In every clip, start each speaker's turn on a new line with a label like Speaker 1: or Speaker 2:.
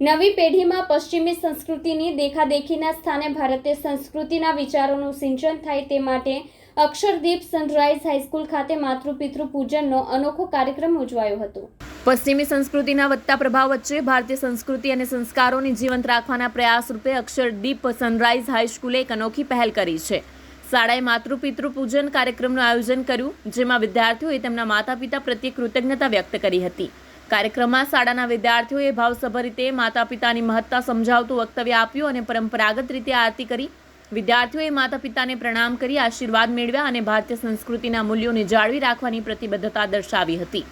Speaker 1: નવી પેઢીમાં પશ્ચિમી સંસ્કૃતિની દેખાદેખીના સ્થાને ભારતીય સંસ્કૃતિના વિચારોનું સિંચન થાય તે માટે અક્ષરદીપ સનરાઇઝ હાઈસ્કૂલ ખાતે માતૃપિતૃ પૂજનનો અનોખો કાર્યક્રમ ઉજવાયો હતો.
Speaker 2: પશ્ચિમી સંસ્કૃતિના વધતા પ્રભાવ વચ્ચે ભારતીય સંસ્કૃતિ અને સંસ્કારોને જીવંત રાખવાના પ્રયાસ રૂપે અક્ષરદીપ સનરાઈઝ હાઈસ્કૂલે એક અનોખી પહેલ કરી છે. શાળાએ માતૃપિતૃ પૂજન કાર્યક્રમનું આયોજન કર્યું, જેમાં વિદ્યાર્થીઓએ તેમના માતા પિતા પ્રત્યે કૃતજ્ઞતા વ્યક્ત કરી હતી. કાર્યક્રમમાં શાળાના વિદ્યાર્થીઓએ ભાવસભર રીતે માતા પિતાની મહત્તા સમજાવતું વક્તવ્ય આપ્યું અને પરંપરાગત રીતે આરતી કરી. વિદ્યાર્થીઓએ માતા પિતાને પ્રણામ કરી આશીર્વાદ મેળવ્યા અને ભારતીય સંસ્કૃતિના મૂલ્યોને જાળવી રાખવાની પ્રતિબદ્ધતા દર્શાવી હતી.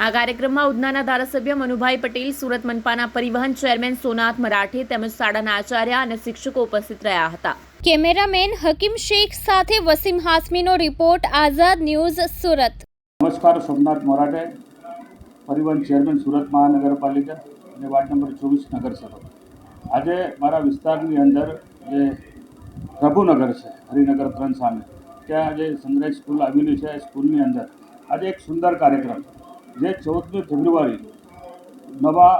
Speaker 2: આ કાર્યક્રમમાં ઉધનાના ધારાસભ્ય મનુભાઈ પટેલ સુરત મનપાના પરિવહન ચેરમેન સોનાથ મરાઠે તેમજ શાળાના આચાર્ય અને શિક્ષકો ઉપસ્થિત રહ્યા હતા.
Speaker 1: કેમેરામેન હકીમ શેખ સાથે વસીમ હાસમીનો રિપોર્ટ આઝાદ ન્યૂઝ સુરત.
Speaker 3: નમસ્કાર સોમનાથ મોરાટે પરિવહન ચેરમેન સુરત મહાનગરપાલિકા અને વાર્ડ નંબર ચોવીસ નગરસભા. આજે મારા વિસ્તારની અંદર જે પ્રભુનગર છે, હરિનગર ત્રણ સામે, ત્યાં જે સનરાઈઝ સ્કૂલ આવેલી છે સ્કૂલની અંદર આજે એક સુંદર કાર્યક્રમ જે ચૌદમી ફેબ્રુઆરી નવા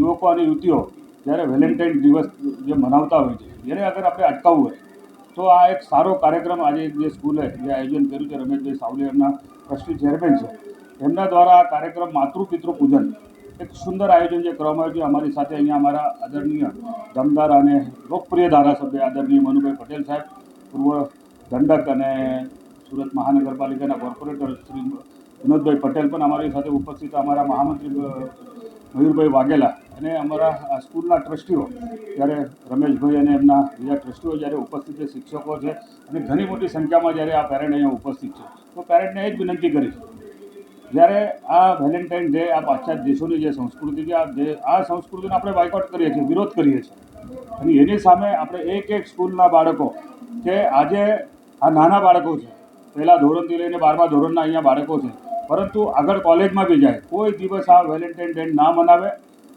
Speaker 3: યુવકો અને યુવતીઓ જ્યારે વેલેન્ટાઇન દિવસ જે મનાવતા હોય છે, એને અગર આપણે અટકાવવું હોય, તો આ એક સારો કાર્યક્રમ આજે જે સ્કૂલે જે આયોજન કર્યું છે, રમેશભાઈ સાવલી એમના ટ્રસ્ટી ચેરમેન છે એમના દ્વારા આ કાર્યક્રમ માતૃ પિતૃ પૂજન એક સુંદર આયોજન જે કરવામાં આવ્યું છે. અમારી સાથે અહીંયા અમારા આદરણીય દમદાર અને લોકપ્રિય ધારાસભ્ય આદરણીય મનુભાઈ પટેલ સાહેબ, પૂર્વ દંડક અને સુરત મહાનગરપાલિકાના કોર્પોરેટર શ્રી વિનોદભાઈ પટેલ પણ અમારી સાથે ઉપસ્થિત અમારા મહામંત્રી મયુરભાઈ વાઘેલા અને અમારા સ્કૂલના ટ્રસ્ટીઓ, જ્યારે રમેશભાઈ અને એમના બીજા ટ્રસ્ટીઓ જ્યારે ઉપસ્થિત છે, શિક્ષકો છે અને ઘણી મોટી સંખ્યામાં જ્યારે આ પેરેન્ટ અહીંયા ઉપસ્થિત છે. તો પેરેન્ટને એ જ વિનંતી કરી છે જ્યારે આ વેલેન્ટાઇન ડે આ પાશ્ચાત્ય દેશોની જે સંસ્કૃતિ છે, આ જે, આ સંસ્કૃતિનો આપણે બાયકોટ કરીએ છીએ, વિરોધ કરીએ છીએ. અને એની સામે આપણે એક એક સ્કૂલના બાળકો કે આજે આ નાના બાળકો છે, પહેલાં ધોરણથી લઈને બારમા ધોરણના અહીંયા બાળકો છે, પરંતુ આગળ કોલેજમાં બી જાય, કોઈ દિવસ આ વેલેન્ટાઇન ડે ના મનાવે,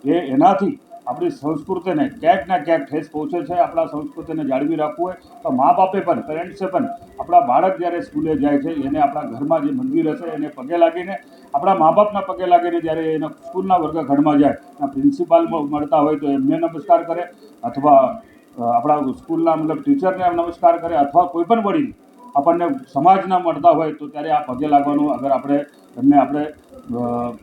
Speaker 3: એ એનાથી આપણી સંસ્કૃતિને ક્યાંક ના ક્યાંક ઠેસ પહોંચે છે, આપણા સંસ્કૃતિને જાળવી રાખવું હોય તો મા બાપે પણ પેરેન્ટ્સે પણ, આપણા બાળક જ્યારે સ્કૂલે જાય છે, એને આપણા ઘરમાં જે મંદિર હશે એને પગે લાગીને, આપણા મા બાપના પગે લાગીને જ્યારે એના સ્કૂલના વર્ગખંડમાં જાય, એના પ્રિન્સિપાલ મળતા હોય તો એમને નમસ્કાર કરે અથવા આપણા સ્કૂલના મતલબ ટીચરને નમસ્કાર કરે અથવા કોઈ પણ વડીલ આપણને સમાજના મળતા હોય તો ત્યારે આ પગે લાગવાનું અગર આપણે એમને આપણે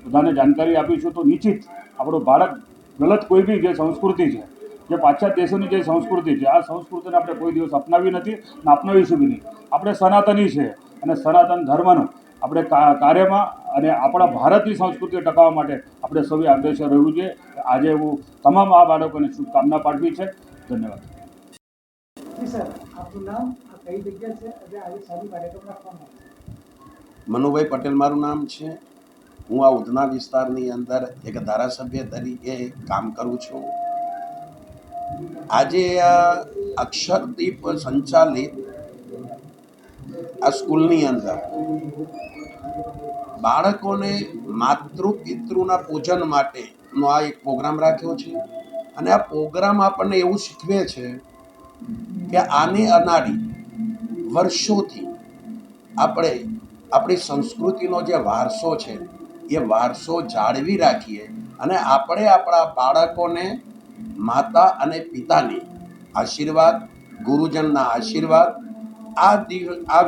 Speaker 3: બધાને જાણકારી આપીશું તો નિશ્ચિત આપણો બાળક ગલત કોઈ બી જે સંસ્કૃતિ છે જે પાશ્ચાત્ય દેશોની જે સંસ્કૃતિ છે આ સંસ્કૃતિને આપણે કોઈ દિવસ અપનાવી નથી અને અપનાવીશું બી નહીં. આપણે સનાતની છે અને સનાતન ધર્મનું આપણે કાર્યમાં અને આપણા ભારતની સંસ્કૃતિ ટકાવવા માટે આપણે સૌએ અગ્રેસર રહેવું જોઈએ. આજે હું તમામ આ બાળકોને શુભકામના પાઠવી છે. ધન્યવાદ.
Speaker 4: મનુભાઈ પટેલ મારું નામ છે. હું આ ઉધના વિસ્તારની અંદર એક ધારાસભ્ય તરીકે કામ કરું છું. આજે આ અક્ષરદીપ સંચાલિત આ સ્કૂલની અંદર બાળકોને માતૃ પિતૃના પૂજન માટેનો આ એક પ્રોગ્રામ રાખ્યો છે અને આ પ્રોગ્રામ આપણને એવું શીખવે છે કે આની અનાડી વર્ષોથી આપણે આપણી સંસ્કૃતિનો જે વારસો છે એ વારસો જાળવી રાખીએ અને આપણે આપણા બાળકોને માતા અને પિતાની આશીર્વાદ, ગુરુજનના આશીર્વાદ, આ આ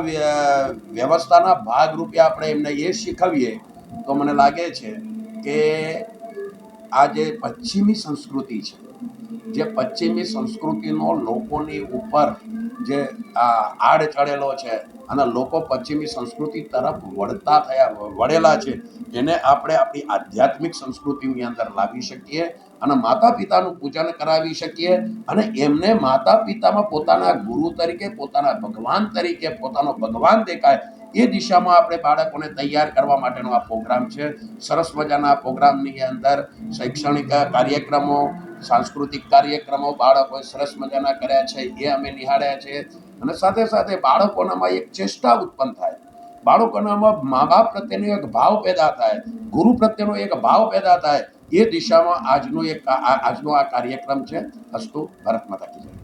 Speaker 4: વ્યવસ્થાના ભાગરૂપે આપણે એમને એ શીખવીએ તો મને લાગે છે કે આ જે પશ્ચિમી સંસ્કૃતિ છે જે પશ્ચિમી સંસ્કૃતિનો લોકોની ઉપર જે આડ ચડેલો છે અને લોકો પશ્ચિમી સંસ્કૃતિ તરફ વળતા થયા, વળેલા છે, એને આપણે આપણી આધ્યાત્મિક સંસ્કૃતિની અંદર લાવી શકીએ અને માતા પિતાનું પૂજન કરાવી શકીએ અને એમને માતા પિતામાં પોતાના ગુરુ તરીકે, પોતાના ભગવાન તરીકે, પોતાનો ભગવાન દેખાય એ દિશામાં આપણે બાળકોને તૈયાર કરવા માટેનો આ પ્રોગ્રામ છે. સરસ મજાના પ્રોગ્રામની અંદર શૈક્ષણિક કાર્યક્રમો સાંસ્કૃતિક કાર્યક્રમો બાળકોએ સરસ મજાના કર્યા છે, એ અમે નિહાળ્યા છે. અને સાથે સાથે બાળકોનામાં એક ચેષ્ટા ઉત્પન્ન થાય. બાળકોનામાં મા બાપ પ્રત્યેનો એક ભાવ પેદા થાય, ગુરુ પ્રત્યેનો એક ભાવ પેદા થાય, એ દિશામાં આજનો એક આજનો આ કાર્યક્રમ છે, અસ્તુ ભારત માતા કી જય.